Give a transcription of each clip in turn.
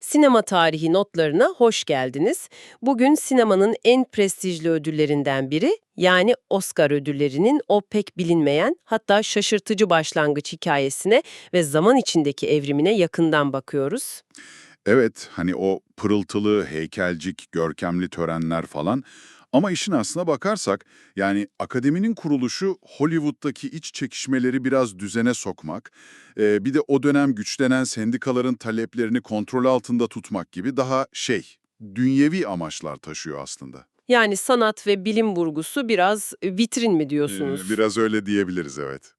Sinema tarihi notlarına hoş geldiniz. Bugün sinemanın en prestijli ödüllerinden biri, yani Oscar ödüllerinin o pek bilinmeyen, hatta şaşırtıcı başlangıç hikayesine ve zaman içindeki evrimine yakından bakıyoruz. Evet, hani o pırıltılı, heykelcik, görkemli törenler falan. Ama işin aslına bakarsak, yani akademinin kuruluşu Hollywood'daki iç çekişmeleri biraz düzene sokmak, e, bir de o dönem güçlenen sendikaların taleplerini kontrol altında tutmak gibi daha şey, dünyevi amaçlar taşıyor aslında. Yani sanat ve bilim vurgusu biraz vitrin mi Ee, diyorsunuz? biraz öyle diyebiliriz, evet.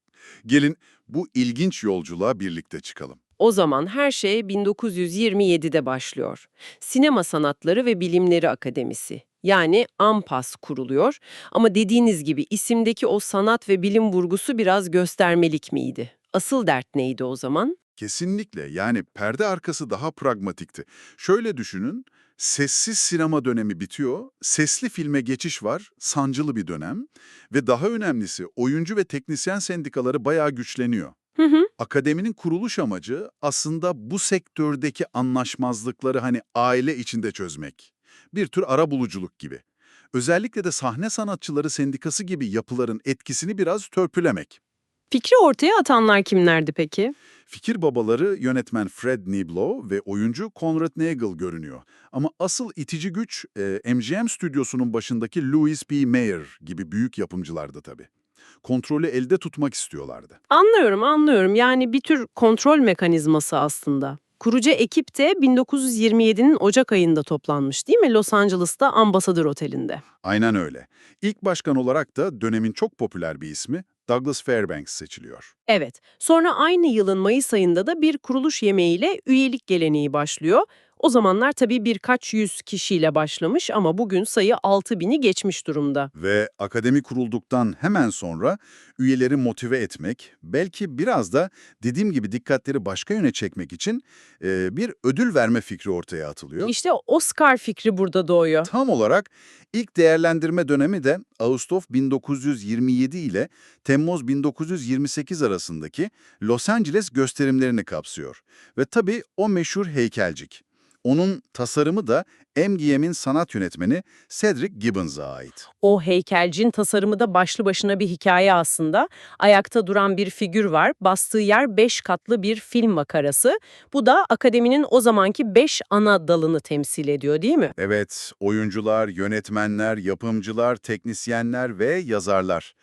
Gelin bu ilginç yolculuğa birlikte çıkalım. O zaman her şey 1927'de başlıyor. Sinema Sanatları ve Bilimleri Akademisi yani AMPAS kuruluyor ama dediğiniz gibi isimdeki o sanat ve bilim vurgusu biraz göstermelik miydi? Asıl dert neydi o zaman? Kesinlikle. Yani perde arkası daha pragmatikti. Şöyle düşünün, sessiz sinema dönemi bitiyor, sesli filme geçiş var, sancılı bir dönem ve daha önemlisi oyuncu ve teknisyen sendikaları bayağı güçleniyor. Hı hı. Akademinin kuruluş amacı aslında bu sektördeki anlaşmazlıkları hani aile içinde çözmek. Bir tür arabuluculuk gibi. Özellikle de sahne sanatçıları sendikası gibi yapıların etkisini biraz törpülemek. Fikri ortaya atanlar kimlerdi peki? Fikir babaları yönetmen Fred Niblo ve oyuncu Conrad Nagel görünüyor. Ama asıl itici güç e, MGM stüdyosunun başındaki Louis P. Mayer gibi büyük yapımcılardı tabii. Kontrolü elde tutmak istiyorlardı. Anlıyorum, anlıyorum. Yani bir tür kontrol mekanizması aslında. Kurucu ekip de 1927'nin Ocak ayında toplanmış değil mi? Los Angeles'ta Ambassador Oteli'nde. Aynen öyle. İlk başkan olarak da dönemin çok popüler bir ismi Douglas Fairbanks seçiliyor. Evet, sonra aynı yılın Mayıs ayında da bir kuruluş yemeğiyle üyelik geleneği başlıyor. O zamanlar tabii birkaç yüz kişiyle başlamış ama bugün sayı 6000'i geçmiş durumda. Ve akademi kurulduktan hemen sonra üyeleri motive etmek, belki biraz da dediğim gibi dikkatleri başka yöne çekmek için e, bir ödül verme fikri ortaya atılıyor. İşte Oscar fikri burada doğuyor. Tam olarak ilk değerlendirme dönemi de Ağustos 1927 ile Temmuz 1928 arasındaki Los Angeles gösterimlerini kapsıyor. Ve tabii o meşhur heykelcik. Onun tasarımı da MGM'in sanat yönetmeni Cedric Gibbons'a ait. O heykelcin tasarımı da başlı başına bir hikaye aslında. Ayakta duran bir figür var. Bastığı yer 5 katlı bir film makarası. Bu da akademinin o zamanki 5 ana dalını temsil ediyor değil mi? Evet, oyuncular, yönetmenler, yapımcılar, teknisyenler ve yazarlar.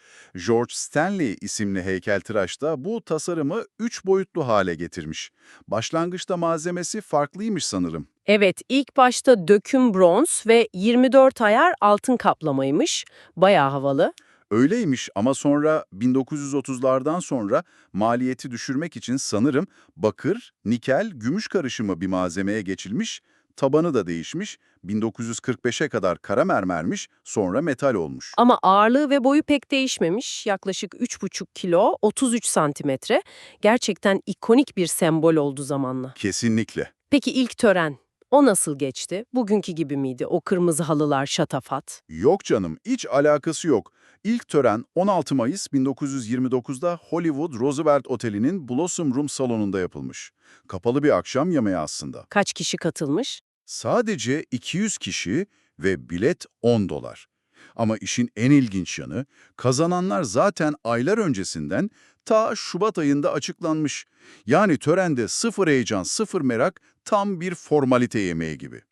George Stanley isimli heykeltıraş da bu tasarımı üç boyutlu hale getirmiş. Başlangıçta malzemesi farklıymış sanırım. Evet, ilk başta döküm bronz ve 24 ayar altın kaplamaymış. Bayağı havalı. Öyleymiş ama sonra 1930'lardan sonra maliyeti düşürmek için sanırım bakır, nikel, gümüş karışımı bir malzemeye geçilmiş, tabanı da değişmiş, 1945'e kadar kara mermermiş, sonra metal olmuş. Ama ağırlığı ve boyu pek değişmemiş. Yaklaşık 3,5 kilo, 33 santimetre. Gerçekten ikonik bir sembol oldu zamanla. Kesinlikle. Peki ilk tören? O nasıl geçti? Bugünkü gibi miydi? O kırmızı halılar, şatafat. Yok canım, hiç alakası yok. İlk tören 16 Mayıs 1929'da Hollywood Roosevelt Oteli'nin Blossom Room salonunda yapılmış. Kapalı bir akşam yemeği aslında. Kaç kişi katılmış? Sadece 200 kişi ve bilet 10 dolar. Ama işin en ilginç yanı, kazananlar zaten aylar öncesinden ta Şubat ayında açıklanmış. Yani törende sıfır heyecan, sıfır merak, tam bir formalite yemeği gibi.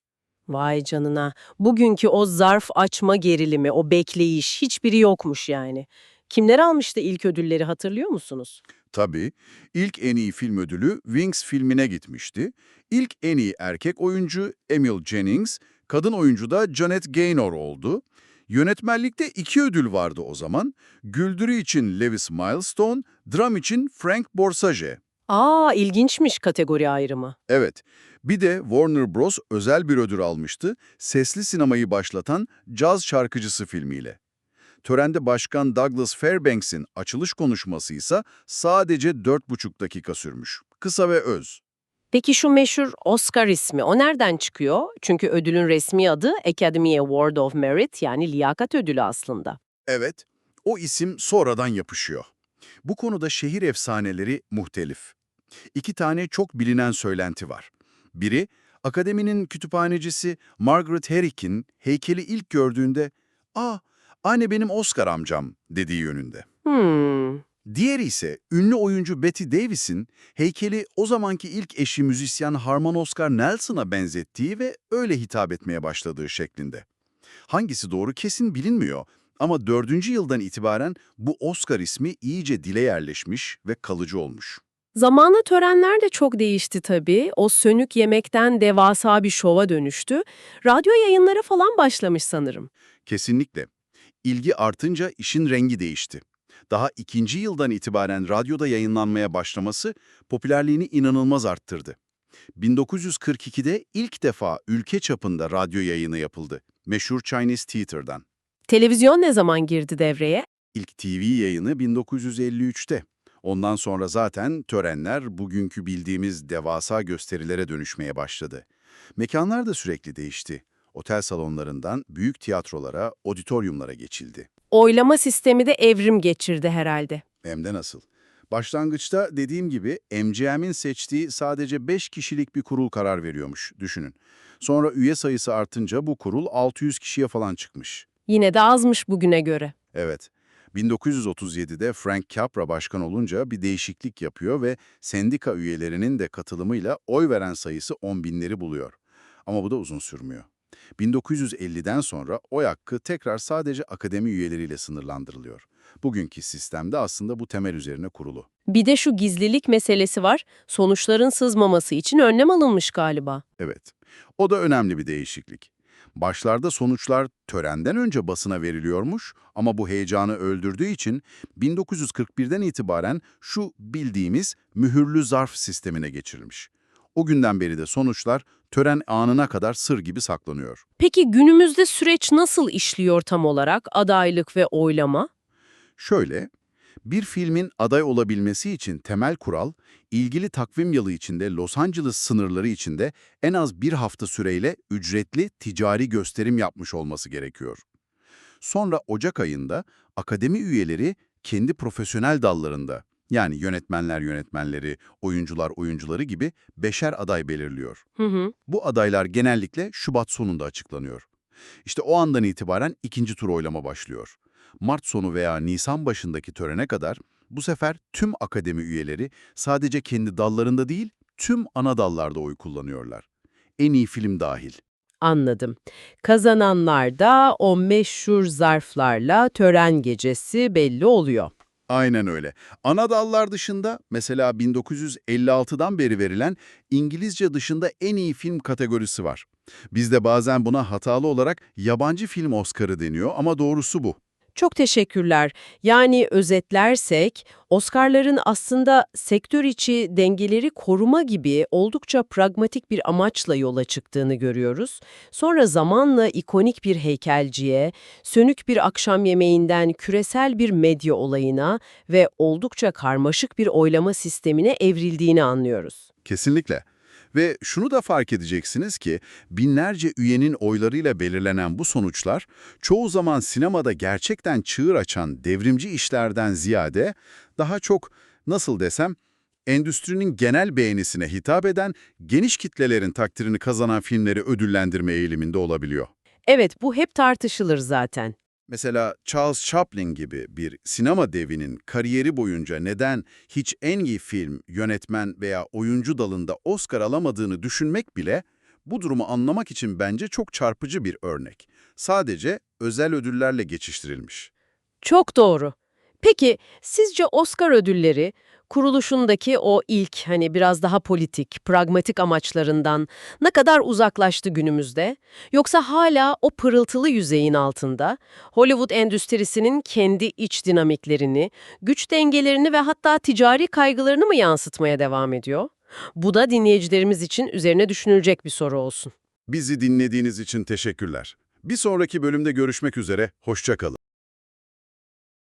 Vay canına. Bugünkü o zarf açma gerilimi, o bekleyiş hiçbiri yokmuş yani. Kimler almıştı ilk ödülleri hatırlıyor musunuz? Tabii, ilk en iyi film ödülü Wings filmine gitmişti. İlk en iyi erkek oyuncu Emil Jennings, kadın oyuncu da Janet Gaynor oldu. Yönetmenlikte iki ödül vardı o zaman. Güldürü için Lewis Milestone, dram için Frank Borsage. Aa, ilginçmiş kategori ayrımı. Evet, bir de Warner Bros. özel bir ödül almıştı, sesli sinemayı başlatan Caz Şarkıcısı filmiyle. Törende Başkan Douglas Fairbanks'in açılış konuşması ise sadece 4,5 dakika sürmüş. Kısa ve öz. Peki şu meşhur Oscar ismi, o nereden çıkıyor? Çünkü ödülün resmi adı Academy Award of Merit yani liyakat ödülü aslında. Evet, o isim sonradan yapışıyor. Bu konuda şehir efsaneleri muhtelif. İki tane çok bilinen söylenti var. Biri, Akademinin kütüphanecisi Margaret Herrick'in heykeli ilk gördüğünde ''Aa, anne benim Oscar amcam'' dediği yönünde. Hmm. Diğeri ise ünlü oyuncu Betty Davis'in heykeli o zamanki ilk eşi müzisyen Harman Oscar Nelson'a benzettiği ve öyle hitap etmeye başladığı şeklinde. Hangisi doğru kesin bilinmiyor ama dördüncü yıldan itibaren bu Oscar ismi iyice dile yerleşmiş ve kalıcı olmuş. Zamanla törenler de çok değişti tabii. O sönük yemekten devasa bir şova dönüştü. Radyo yayınlara falan başlamış sanırım. Kesinlikle. İlgi artınca işin rengi değişti. Daha ikinci yıldan itibaren radyoda yayınlanmaya başlaması popülerliğini inanılmaz arttırdı. 1942'de ilk defa ülke çapında radyo yayını yapıldı. Meşhur Chinese Theater'dan. Televizyon ne zaman girdi devreye? İlk TV yayını 1953'te. Ondan sonra zaten törenler bugünkü bildiğimiz devasa gösterilere dönüşmeye başladı. Mekanlar da sürekli değişti. Otel salonlarından büyük tiyatrolara, auditoriumlara geçildi. Oylama sistemi de evrim geçirdi herhalde. Hem de nasıl? Başlangıçta dediğim gibi MGM'in seçtiği sadece 5 kişilik bir kurul karar veriyormuş, düşünün. Sonra üye sayısı artınca bu kurul 600 kişiye falan çıkmış. Yine de azmış bugüne göre. Evet. 1937'de Frank Capra başkan olunca bir değişiklik yapıyor ve sendika üyelerinin de katılımıyla oy veren sayısı 10 binleri buluyor. Ama bu da uzun sürmüyor. 1950'den sonra oy hakkı tekrar sadece akademi üyeleriyle sınırlandırılıyor. Bugünkü sistemde aslında bu temel üzerine kurulu. Bir de şu gizlilik meselesi var. Sonuçların sızmaması için önlem alınmış galiba. Evet. O da önemli bir değişiklik. Başlarda sonuçlar törenden önce basına veriliyormuş ama bu heyecanı öldürdüğü için 1941'den itibaren şu bildiğimiz mühürlü zarf sistemine geçirilmiş. O günden beri de sonuçlar tören anına kadar sır gibi saklanıyor. Peki günümüzde süreç nasıl işliyor tam olarak adaylık ve oylama? Şöyle, bir filmin aday olabilmesi için temel kural, ilgili takvim yılı içinde Los Angeles sınırları içinde en az bir hafta süreyle ücretli ticari gösterim yapmış olması gerekiyor. Sonra Ocak ayında akademi üyeleri kendi profesyonel dallarında, yani yönetmenler yönetmenleri, oyuncular oyuncuları gibi beşer aday belirliyor. Hı hı. Bu adaylar genellikle Şubat sonunda açıklanıyor. İşte o andan itibaren ikinci tur oylama başlıyor. Mart sonu veya Nisan başındaki törene kadar bu sefer tüm akademi üyeleri sadece kendi dallarında değil, tüm ana dallarda oy kullanıyorlar. En iyi film dahil. Anladım. Kazananlar da o meşhur zarflarla tören gecesi belli oluyor. Aynen öyle. Ana dallar dışında mesela 1956'dan beri verilen İngilizce dışında en iyi film kategorisi var. Bizde bazen buna hatalı olarak yabancı film Oscar'ı deniyor ama doğrusu bu. Çok teşekkürler. Yani özetlersek, Oscar'ların aslında sektör içi dengeleri koruma gibi oldukça pragmatik bir amaçla yola çıktığını görüyoruz. Sonra zamanla ikonik bir heykelciye, sönük bir akşam yemeğinden küresel bir medya olayına ve oldukça karmaşık bir oylama sistemine evrildiğini anlıyoruz. Kesinlikle. Ve şunu da fark edeceksiniz ki binlerce üyenin oylarıyla belirlenen bu sonuçlar çoğu zaman sinemada gerçekten çığır açan devrimci işlerden ziyade daha çok nasıl desem endüstrinin genel beğenisine hitap eden geniş kitlelerin takdirini kazanan filmleri ödüllendirme eğiliminde olabiliyor. Evet, bu hep tartışılır zaten. Mesela Charles Chaplin gibi bir sinema devinin kariyeri boyunca neden hiç en iyi film, yönetmen veya oyuncu dalında Oscar alamadığını düşünmek bile bu durumu anlamak için bence çok çarpıcı bir örnek. Sadece özel ödüllerle geçiştirilmiş. Çok doğru. Peki sizce Oscar ödülleri kuruluşundaki o ilk hani biraz daha politik, pragmatik amaçlarından ne kadar uzaklaştı günümüzde? Yoksa hala o pırıltılı yüzeyin altında Hollywood endüstrisinin kendi iç dinamiklerini, güç dengelerini ve hatta ticari kaygılarını mı yansıtmaya devam ediyor? Bu da dinleyicilerimiz için üzerine düşünülecek bir soru olsun. Bizi dinlediğiniz için teşekkürler. Bir sonraki bölümde görüşmek üzere, hoşça kalın.